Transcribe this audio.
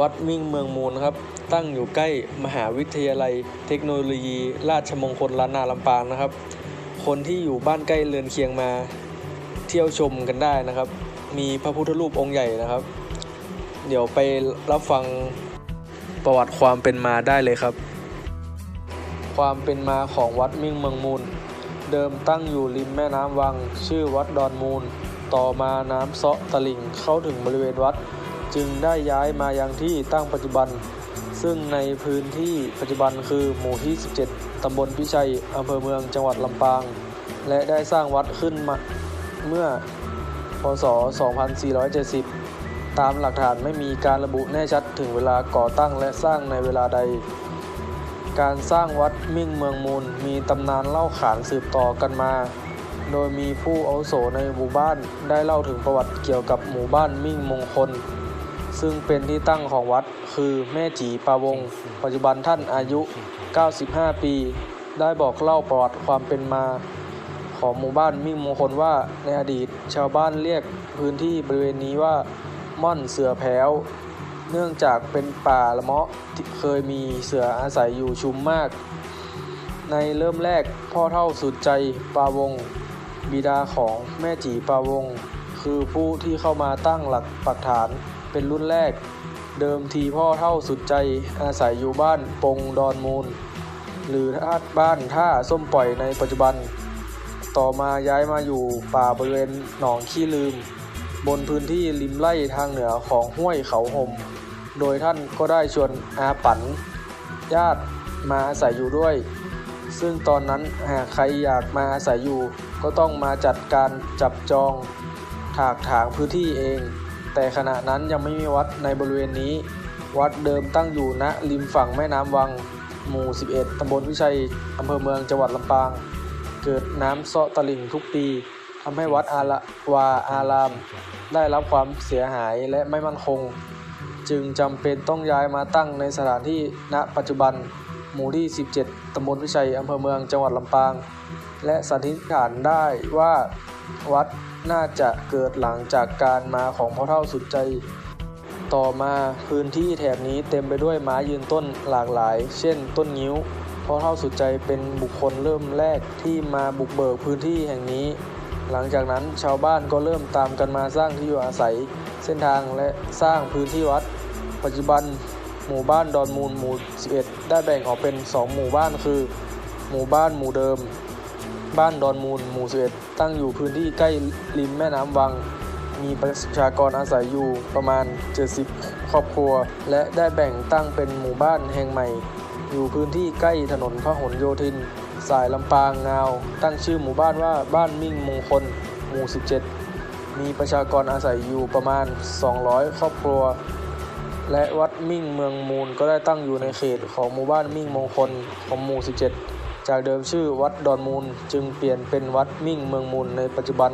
วัดมิ่งเมืองมูลนะครับ ตั้งอยู่ใกล้มหาวิทยาลัย เทคโนโลยี ราชมงคลล้านนาลำปางนะครับ คนที่อยู่บ้านใกล้เรือนเคียงมาเที่ยวชมกันได้นะครับ มีพระพุทธรูปองค์ใหญ่นะครับ เดี๋ยวไปรับฟังประวัติความเป็นมาได้เลยครับ ความเป็นมาของวัดมิ่งเมืองมูล เดิมตั้งอยู่ริมแม่น้ำวัง ชื่อวัดดอนมูล ต่อมาน้ำเซาะตลิ่งเข้าถึงบริเวณวัด จึงได้ย้ายมายังที่ตั้งปัจจุบัน ซึ่งในพื้นที่ปัจจุบันคือหมู่ที่ 17 ตำบลพิชัย อำเภอเมืองจังหวัดลำปาง และได้สร้างวัดขึ้นมาเมื่อพศ 2470 ตามหลักฐานไม่มีการระบุแน่ชัดถึงเวลาก่อตั้งและสร้างในเวลาใด การสร้างวัดมิ่งเมืองมูลมีตำนานเล่าขานสืบต่อกันมา โดยมีผู้อาวุโสในหมู่บ้านได้เล่าถึงประวัติเกี่ยวกับหมู่บ้านมิ่งมงคล ซึ่งเป็นที่ตั้งของวัดคือแม่จีปาวง ปัจจุบันท่านอายุ 95 ปี ได้บอกเล่าประวัติความเป็นมา ของหมู่บ้านมิ่งมงคลว่าในอดีตชาวบ้านเรียกพื้นที่บริเวณนี้ว่า ม่อนเสือแผวเนื่องจากเป็นป่าละเมาะที่เคยมีเสืออาศัยอยู่ชุมมาก ในเริ่มแรกพ่อเท่าสุดใจปาวง บิดาของแม่จีปาวง คือผู้ที่เข้ามาตั้งหลักปักฐาน เป็นรุ่นแรก เดิมทีพ่อเท่าสุดใจอาศัยอยู่บ้านปงดอนมูล หรือท่าบ้านท่าส้มปล่อยในปัจจุบัน ต่อมาย้ายมาอยู่ป่าบริเวณหนองขี้ลืม บนพื้นที่ริมไล่ทางเหนือของห้วยเขาห่ม โดยท่านก็ได้ชวนอาปันญาติมาอาศัยอยู่ด้วย ซึ่งตอนนั้นหากใครอยากมาอาศัยอยู่ ก็ต้องมาจัดการจับจอง ถากถางพื้นที่เอง แต่ขณะนั้นยังไม่มีวัดในบริเวณนี้ วัดเดิมตั้งอยู่ณริมฝั่งแม่น้ำวัง หมู่ 11ตำบลวิชัยอำเภอเมืองจังหวัดลำปาง เกิดน้ำเซาะตลิ่งทุกปีทำให้วัดอาละวาอาราม ได้รับความเสียหายและไม่มั่นคง จึงจำเป็นต้องย้ายมาตั้งในสถานที่ณปัจจุบัน หมู่ที่ 17ตำบลวิชัยอำเภอเมืองจังหวัดลำปาง และสันนิษฐานได้ว่าวัด น่าจะเกิดหลังจากการมาของพ่อเท่าสุดใจ ต่อมาพื้นที่แถบนี้เต็มไปด้วยไม้ยืนต้นหลากหลาย เช่น ต้นงิ้วพ่อเท่าสุดใจเป็นบุคคลเริ่มแรกที่มาบุกเบิกพื้นที่แห่งนี้ หลังจากนั้นชาวบ้านก็เริ่มตามกันมาสร้างที่อยู่อาศัย เส้นทางและสร้างพื้นที่วัด ปัจจุบันหมู่บ้านดอนมูลหมู่ 11 ได้แบ่งออกเป็น 2 หมู่บ้านคือ หมู่บ้านหมู่เดิม บ้านดอนมูล หมู่11ตั้งอยู่พื้นที่ใกล้ริมแม่น้ำวัง มีประชากรอาศัยอยู่ประมาณ 70 ครอบครัว และได้แบ่งตั้งเป็นหมู่บ้านแห่งใหม่ อยู่พื้นที่ใกล้ถนนพหลโยธิน สายลำปางงาว ตั้งชื่อหมู่บ้านว่าบ้านมิ่งมงคล หมู่ 17 มีประชากรอาศัยอยู่ประมาณ 200 ครอบครัว และวัดมิ่งเมืองมูลก็ได้ตั้งอยู่ในเขตของหมู่บ้านมิ่งมงคลของหมู่ 17 จากเดิมชื่อวัดดอนมูลจึงเปลี่ยนเป็นวัดมิ่งเมืองมูลในปัจจุบัน